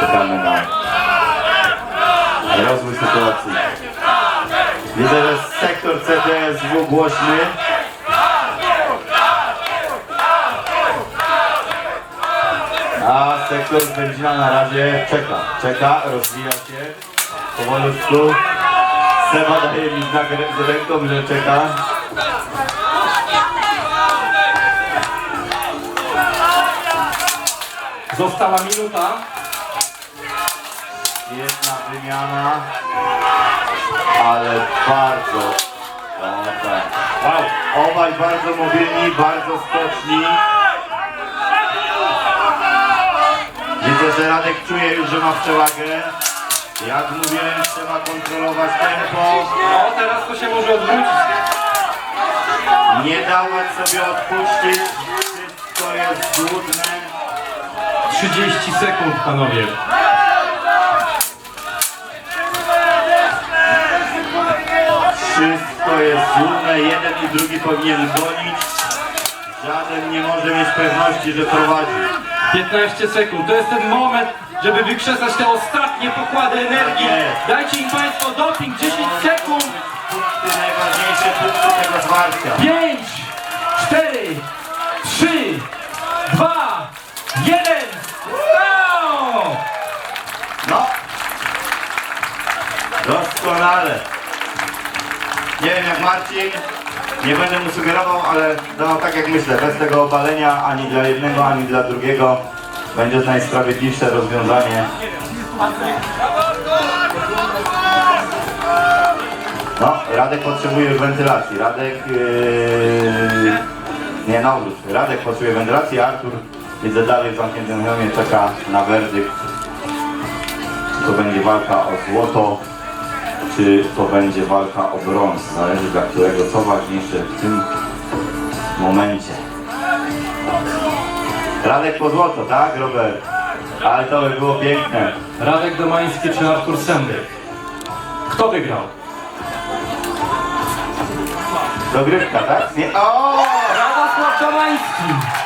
czekamy na rozwój sytuacji. Widzę, że sektor CDSW głośny. A sektor Będzina na razie czeka, czeka, rozwija się powolutku. Seba daje mi znak z ręką, że czeka. Została minuta. Jedna wymiana, ale bardzo, tak. Wow. Obaj bardzo mobilni, bardzo skoczni. Widzę, że Radek czuje już, że ma przewagę. Jak mówiłem, trzeba kontrolować tempo, No, teraz to się może odwrócić. nie dawać sobie odpuścić. Wszystko jest złudne. 30 sekund, panowie. Jeden i drugi powinien gonić. Żaden nie może mieć pewności, że prowadzi. 15 sekund. To jest ten moment, żeby wykrzesać te ostatnie pokłady energii. Dajcie im państwo doping. 10 sekund. Punkty, najważniejsze punkty tego zwarcia. 5, 4, 3, 2, 1. No! No. Doskonale. Nie wiem jak Marcin, nie będę mu sugerował, ale no tak jak myślę, bez tego obalenia ani dla jednego, ani dla drugiego będzie najsprawiedliwsze rozwiązanie. No, Radek potrzebuje wentylacji. Radek... Yy... Nie, na odwrót. Radek potrzebuje wentylacji, a Artur widzę dalej w zamkniętym hełmie czeka na werdykt to będzie walka o złoto, czy to będzie walka o brąz. Zależy dla którego co ważniejsze w tym momencie. Radek po złoto, tak Robert? Ale to by było piękne. Radek Domański czy Artur Sendek? Kto wygrał? Dogrywka, tak? Nie. O! Radosław Domański!